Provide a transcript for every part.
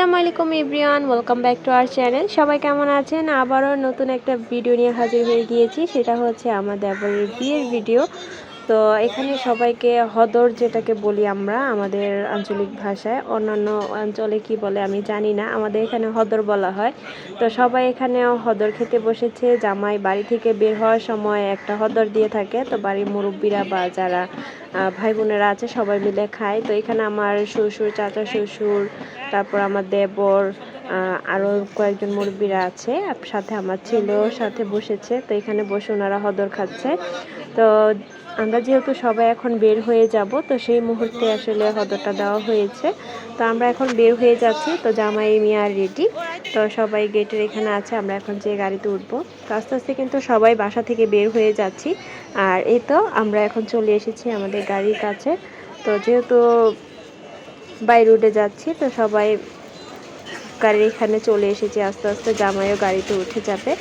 আসসালামু আলাইকুম ইব্রিয়ান welcome back to our channel সবাই কেমন আছেন? আবারও নতুন একটা ভিডিও নিয়ে হাজির হয়ে গিয়েছি। সেটা হচ্ছে আমাদের দেবরের বিয়ের ভিডিও তো এখানে সবাইকে হদর যেটাকে বলি আমরা আমাদের আঞ্চলিক ভাষায়, অন্যান্য অঞ্চলে কি বলে আমি জানি না, আমাদের এখানে হদর বলা হয়। তো সবাই এখানে হদর খেতে বসেছে, জামাই বাড়ি থেকে বের হওয়ার সময় একটা হদর দিয়ে থাকে। তো বাড়ির মুরব্বীরা বা যারা ভাই বোনেরা আছে সবাই মিলে খায়। তো এখানে আমার শ্বশুর, চাচা শ্বশুর, তারপর আমার দেবর আরও কয়েকজন মুরব্বীরা আছে, সাথে আমার ছেলেও সাথে বসেছে। তো এখানে বসে ওনারা হদর খাচ্ছে। তো আমরা যেহেতু সবাই এখন বের হয়ে যাব, তো সেই মুহূর্তে আসলে হদরটা দেওয়া হয়েছে। তো আমরা এখন বের হয়ে যাচ্ছি, তো জামাই মিয়া রেডি। তো সবাই গেটের এখানে আছে, আমরা এখন যে গাড়িতে উঠবো। তো আস্তে আস্তে কিন্তু সবাই বাসা থেকে বের হয়ে যাচ্ছি। আর এই তো আমরা এখন চলে এসেছি আমাদের গাড়ির কাছে। তো যেহেতু বাই রোডে যাচ্ছি, তো সবাই গাড়ির এখানে চলে এসেছি। আস্তে আস্তে জামাইও গাড়িতে উঠে যাবে।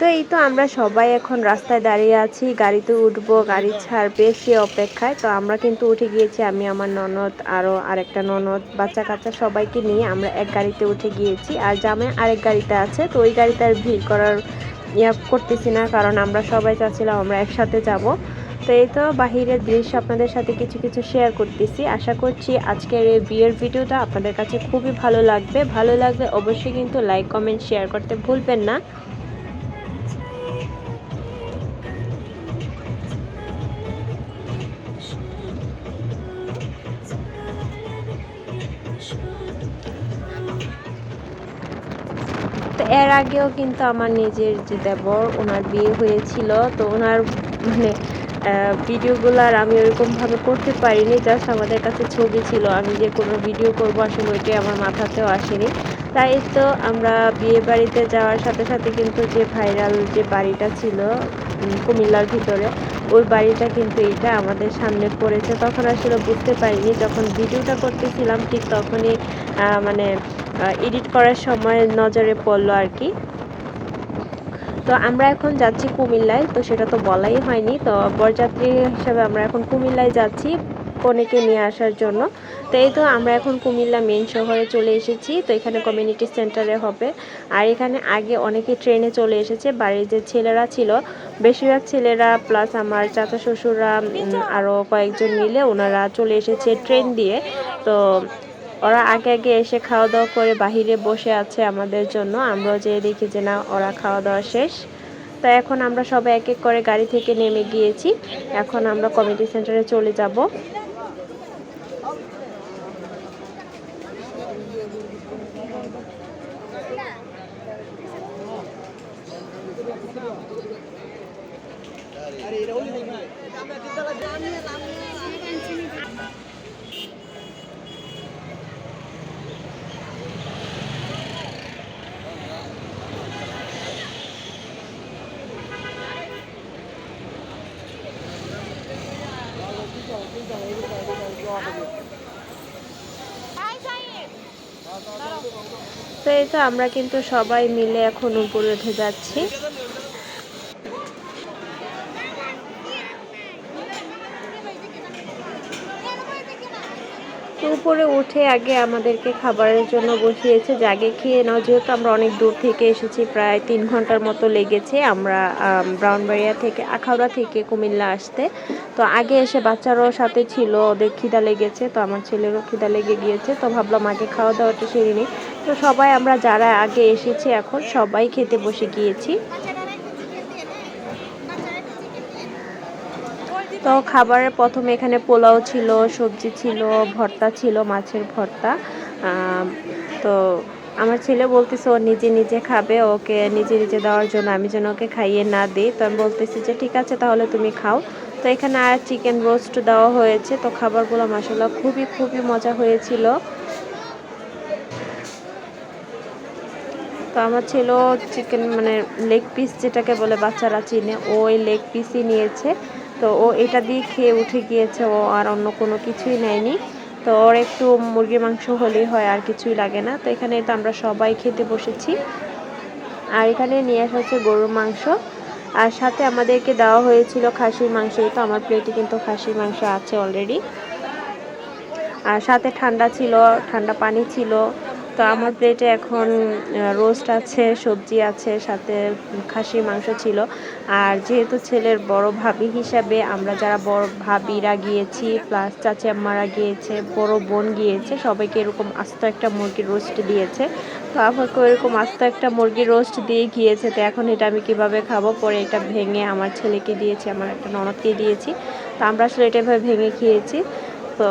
তো এই তো আমরা সবাই এখন রাস্তায় দাঁড়িয়ে আছি। গাড়িতে উঠবো, গাড়ি ছাড়বে, সে অপেক্ষায়। তো আমরা কিন্তু উঠে গিয়েছি, আমি, আমার ননদ আরও আরেকটা ননদ, বাচ্চা কাচ্চা সবাইকে নিয়ে আমরা এক গাড়িতে উঠে গিয়েছি। আর জামে আরেক গাড়িতে আছে, তো ওই গাড়িতে আর ভিড় করার ইয়া করতেছি না, কারণ আমরা সবাই চাচ্ছিলাম আমরা একসাথে যাব। তো এই তো বাহিরের দৃশ্য আপনাদের সাথে কিছু কিছু শেয়ার করতেছি। আশা করছি আজকের এই বিয়ের ভিডিওটা আপনাদের কাছে খুবই ভালো লাগবে। ভালো লাগবে অবশ্যই কিন্তু লাইক কমেন্ট শেয়ার করতে ভুলবেন না। এর আগেও কিন্তু আমার নিজের যে দেবর, ওনার বিয়ে হয়েছিল। তো ওনার মানে ভিডিওগুলো আর আমি ওরকমভাবে করতে পারিনি জাস্ট আমাদের কাছে ছবি ছিল। আমি যে কোনো ভিডিও করব, আসলে ওইটাই আমার মাথাতেও আসেনি। তাই তো আমরা বিয়ে বাড়িতে যাওয়ার সাথে সাথে কিন্তু যে ভাইরাল যে বাড়িটা ছিল কুমিল্লার ভিতরে, ওই বাড়িটা কিন্তু এটা আমাদের সামনে পড়েছে। তখন আসলে বুঝতে পারিনি, যখন ভিডিওটা করতেছিলাম ঠিক তখনই মানে এডিট করার সময় নজরে পড়ল আর কি। তো আমরা এখন যাচ্ছি কুমিল্লায়, তো সেটা তো বলাই হয়নি। তো বরযাত্রী হিসাবে আমরা এখন কুমিল্লায় যাচ্ছি কনেকে নিয়ে আসার জন্য। তো এই তো আমরা এখন কুমিল্লা মেন শহরে চলে এসেছি, তো এখানে কমিউনিটি সেন্টারে হবে। আর এখানে আগে অনেকে ট্রেনে চলে এসেছে, বাড়ির যে ছেলেরা ছিল, বেশিরভাগ ছেলেরা প্লাস আমার চাচা শ্বশুররা আরও কয়েকজন মিলে ওনারা চলে এসেছে ট্রেন দিয়ে। তো ওরা আগে আগে এসে খাওয়া দাওয়া করে বাহিরে বসে আছে আমাদের জন্য। আমরাও যেয়ে দেখি যে না, ওরা খাওয়া দাওয়া শেষ। তো এখন আমরা সবাই এক এক করে গাড়ি থেকে নেমে গিয়েছি। এখন আমরা কমিটি সেন্টারে চলে যাব। এই তো আমরা কিন্তু সবাই মিলে এখন উপরে উঠে যাচ্ছি। উপরে উঠে আগে আমাদেরকে খাবারের জন্য বসিয়েছে আগে খেয়ে নাও। যেহেতু আমরা অনেক দূর থেকে এসেছি, প্রায় তিন ঘণ্টার মতো লেগেছে আমরা ব্রাউনবাড়িয়া থেকে, আখাউড়া থেকে কুমিল্লা আসতে। তো আগে এসে বাচ্চারাও সাথে ছিল, ওদের খিদা লেগেছে, তো আমার ছেলেরও খিদা লেগে গিয়েছে। তো ভাবলাম আগে খাওয়া দাওয়াটা সেরে নিই। তো সবাই, আমরা যারা আগে এসেছি এখন সবাই খেতে বসে গিয়েছি। তো খাবারের প্রথমে এখানে পোলাও ছিল, সবজি ছিল, ভর্তা ছিল, মাছের ভর্তা। তো আমার ছেলে বলতেছে, ও নিজে নিজে খাবে, ওকে নিজে নিজে দেওয়ার জন্য আমি যেন ওকে খাইয়ে না দিই। তো আমি বলতেছি যে, ঠিক আছে, তাহলে তুমি খাও। তো এখানে আর চিকেন রোস্ট দেওয়া হয়েছে। তো খাবারগুলো মশলা খুবই খুবই মজা হয়েছিল। আমার ছিল চিকেন মানে লেগ পিস যেটাকে বলে বাচ্চারা চিনে ওই লেগ পিসই নিয়েছে। তো ও এটা দিয়ে খেয়ে উঠে গিয়েছে, ও আর অন্য কোনো কিছুই নেয়নি। তো ওর একটু মুরগির মাংস হলেই হয়, আর কিছুই লাগে না। তো এখানে তো আমরা সবাই খেতে বসেছি। আর এখানে নিয়ে আসা হচ্ছে গরুর মাংস। আর সাথে আমাদেরকে দেওয়া হয়েছিল খাসির মাংস তো আমার প্লেটে কিন্তু খাসির মাংস আছে অলরেডি আর সাথে ঠান্ডা ছিল, ঠান্ডা পানি ছিল। তো আমার প্লেটে এখন রোস্ট আছে, সবজি আছে, সাথে খাসির মাংস ছিল। আর যেহেতু ছেলের বড় ভাবি হিসাবে আমরা যারা বড় ভাবিরা গিয়েছি প্লাস চাচি আম্মারা গিয়েছে, বড় বোন গিয়েছে, সবাইকে এরকম আস্ত একটা মুরগির রোস্ট দিয়েছে। তো আমাকে এরকম আস্ত একটা মুরগির রোস্ট দিয়ে গিয়েছে, তো এখন এটা আমি কীভাবে খাব? পরে এটা ভেঙে আমার ছেলেকে দিয়েছি, আমার একটা ননদকে দিয়েছি। তো আমরা আসলে এটা এভাবে ভেঙে খেয়েছি। তো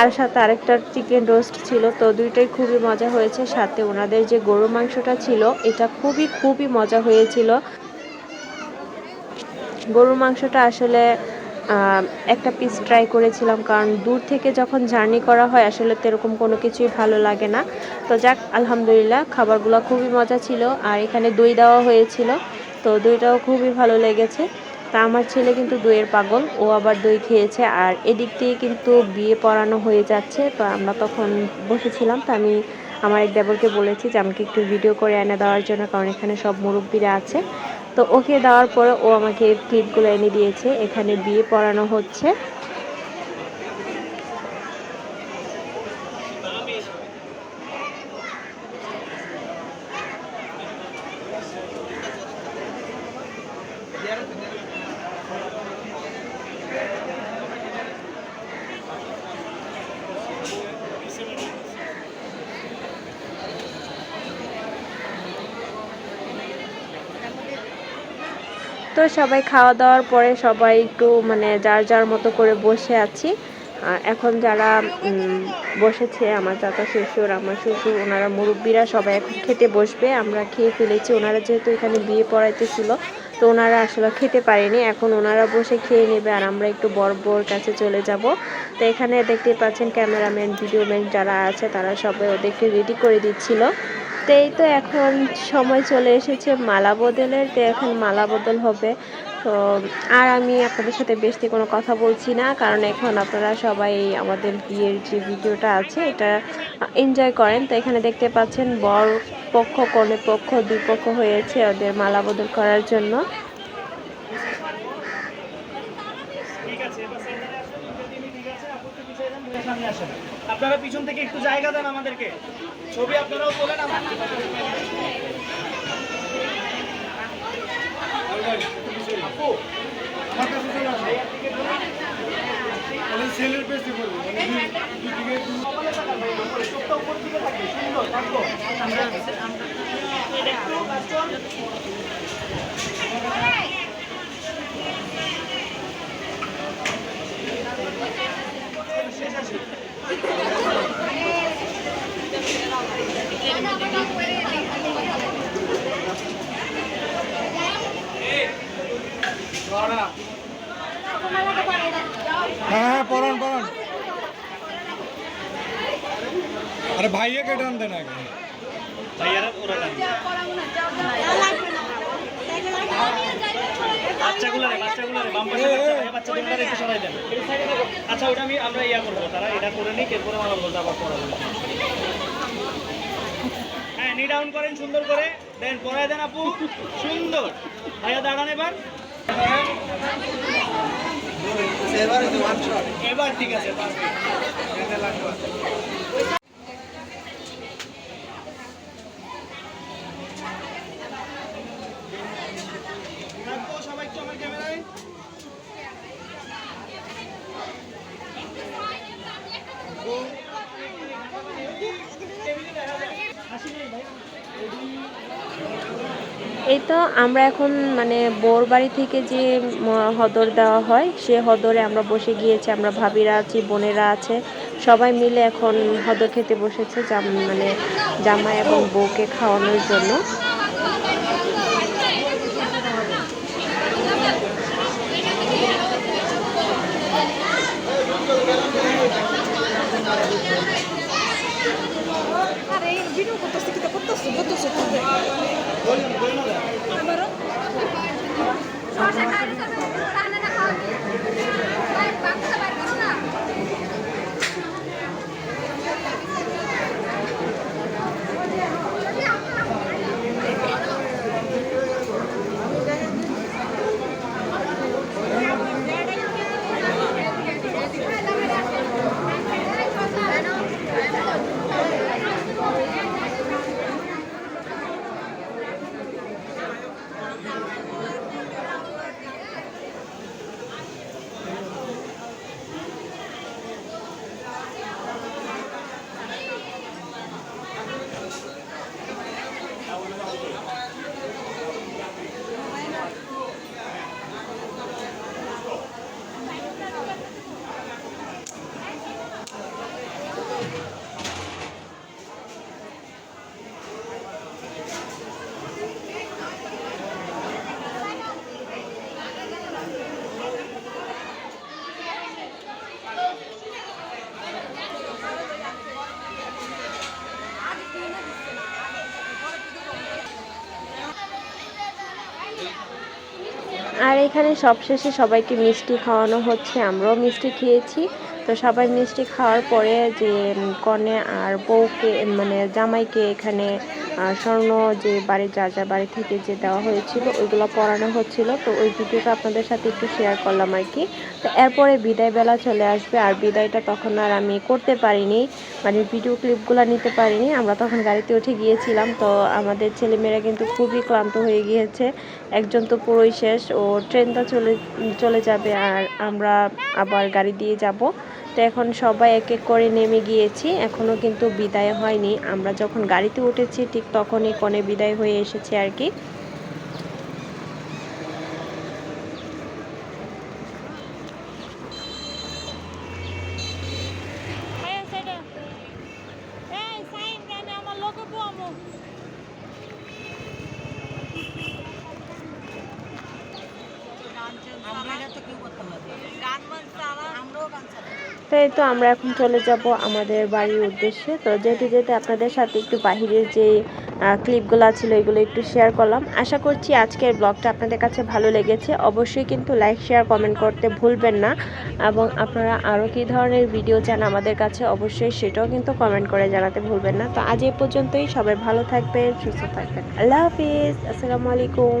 আর সাথে আরেকটা চিকেন রোস্ট ছিল, তো দুইটাই খুবই মজা হয়েছে। সাথে ওনাদের যে গরু মাংসটা ছিল, এটা খুবই খুবই মজা হয়েছিল। গরুর মাংসটা আসলে একটা পিস ট্রাই করেছিলাম, কারণ দূর থেকে যখন জার্নি করা হয়, আসলে তো এরকম কোনো কিছুই ভালো লাগে না। তো যাক, আলহামদুলিল্লাহ, খাবারগুলো খুবই মজা ছিল, আর এখানে দই দেওয়া হয়েছিল, তো দইটাও খুবই ভালো লেগেছে। তা আমার ছেলে কিন্তু দইয়ের পাগল, ও আবার দই খেয়েছে আর এদিক দিয়ে কিন্তু বিয়ে পড়ানো হয়ে যাচ্ছে, তো আমরা তখন বসেছিলাম, তো আমি আমার এক দেবরকে বলেছি যে আমাকে একটু ভিডিও করে এনে দেওয়ার জন্য, কারণ এখানে সব মুরব্বীরা আছে। তো ওকে দেওয়ার পরে ও আমাকে ক্লিপগুলো এনে দিয়েছে, এখানে বিয়ে পড়ানো হচ্ছে। তো সবাই খাওয়া দাওয়ার পরে সবাই একটু মানে যার যার মতো করে বসে আছি। এখন যারা বসেছে, আমার চাচা শ্বশুর, আমার শ্বশুর, ওনারা মুরব্বীরা সবাই এখন খেতে বসবে। আমরা খেয়ে ফেলেছি। ওনারা যেহেতু এখানে বিয়ে পড়াইতেছিল তো ওনারা আসলে খেতে পারেনি। এখন ওনারা বসে খেয়ে নেবে আর আমরা একটু বড় কাছে চলে যাব। তো এখানে দেখতে পাচ্ছেন ক্যামেরাম্যান, ভিডিওম্যান যারা আছে, তারা সবাই ওদেরকে রেডি করে দিচ্ছিল। তো এই তো এখন সময় চলে এসেছে মালা বদলের, তো এখন মালা বদল হবে। তো আর আমি আপনাদের সাথে বেশি কোনো কথা বলছি না, কারণ এখন আপনারা সবাই আমাদের বিয়ের যে ভিডিওটা আছে, এটা এনজয় করেন। তো এখানে দেখতে পাচ্ছেন বর পক্ষ, কনে পক্ষ, দুই পক্ষ হয়েছে ওদের মালা বদল করার জন্য। আপনারা পিছন থেকে একটু জায়গা দেন আমাদেরকে। ছবি আপনারাও তোলেন আমার আপু আমার কাছে চলে আসুন সেলের পেস্টে করব কপালে তাকান ভাই, উপরে, চোখটা উপরের দিকে থাকবে, সুন্দর, থাকব। একটু, কাস্টম। শেষ আসি। হ্যাঁ হ্যাঁ পড়ান পড়ান আরে ভাইয়া কেটে আনতে না আগে? ভাইয়ারা ওরা টানবে। বাচ্চাগুলো রে বাচ্চাগুলো রে বাম পাশে বাচ্চা ভাইয়া একটু সরাই দেন। আচ্ছা ওটা আমি আমরা ইয়া করব তারা এটা করে নিই এরপরে বলতে আবার হ্যাঁ নি ডাউন করেন সুন্দর করে। দেন পড়ায় দেন আপু সুন্দর। ভাইয়া দাঁড়ান এবার। এবার ঠিক আছে পাঁচ মিনিট। রাখব সবাই একটু আমার ক্যামেরায় এই তো আমরা এখন মানে বোর বাড়ি থেকে যে হদর দেওয়া হয়, সে হদরে আমরা বসে গিয়েছি, আমরা ভাবিরা আছি, বোনেরা আছে, সবাই মিলে এখন হদর খেতে বসেছে মানে জামাই এবং বউকে খাওয়ানোর জন্য। এখানে সবশেষে সবাইকে মিষ্টি খাওয়ানো হচ্ছে, আমরাও মিষ্টি খেয়েছি। তো সবাই মিষ্টি খাওয়ার পরে যে কনে আর বউকে মানে জামাইকে এখানে স্বর্ণ যে বাড়ি, যা যা বাড়ি থেকে যে দেওয়া হয়েছিল, ওইগুলো পড়ানো হচ্ছিল। তো ওই ভিডিওটা আপনাদের সাথে একটু শেয়ার করলাম আর কি। তো এরপরে বিদায় বেলা চলে আসবে, আর বিদায়টা তখন আর আমি করতে পারিনি। মানে ভিডিও ক্লিপগুলো নিতে পারিনি। আমরা তখন গাড়িতে উঠে গিয়েছিলাম। তো আমাদের ছেলেমেয়েরা কিন্তু খুবই ক্লান্ত হয়ে গিয়েছে। একজন তো পুরোই শেষ। ও ট্রেনটা চলে চলে যাবে, আর আমরা আবার গাড়ি দিয়ে যাব। তো এখন সবাই এক এক করে নেমে গিয়েছি। এখনও কিন্তু বিদায় হয়নি। আমরা যখন গাড়িতে উঠেছি, ঠিক তখনই কনে বিদায় হয়ে এসেছে আর কি। তো এই তো আমরা এখন চলে যাব আমাদের বাড়ির উদ্দেশ্যে। তো যেতে যেতে আপনাদের সাথে একটু বাহিরের যে ক্লিপগুলো ছিল এগুলো একটু শেয়ার করলাম। আশা করছি আজকের ব্লগটা আপনাদের কাছে ভালো লেগেছে। অবশ্যই কিন্তু লাইক শেয়ার কমেন্ট করতে ভুলবেন না। এবং আপনারা আরও কী ধরনের ভিডিও চান আমাদের কাছে অবশ্যই সেটাও কিন্তু কমেন্ট করে জানাতে ভুলবেন না। তো আজ এই পর্যন্তই। সবাই ভালো থাকবেন, সুস্থ থাকবেন। আল্লাহ হাফিজ। আসসালামু আলাইকুম।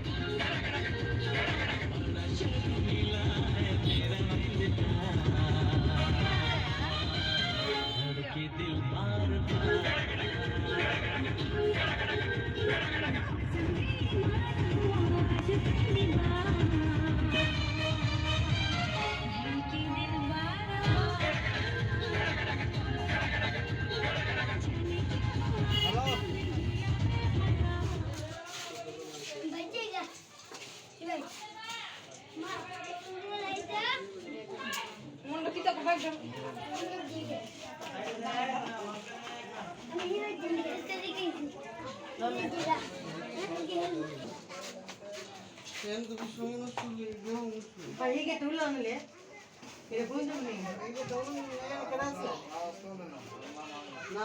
ಹೀಗೆ ತುಳು ಆಮೇಲೆ ಇದು ಪೂಜೆ ನಾ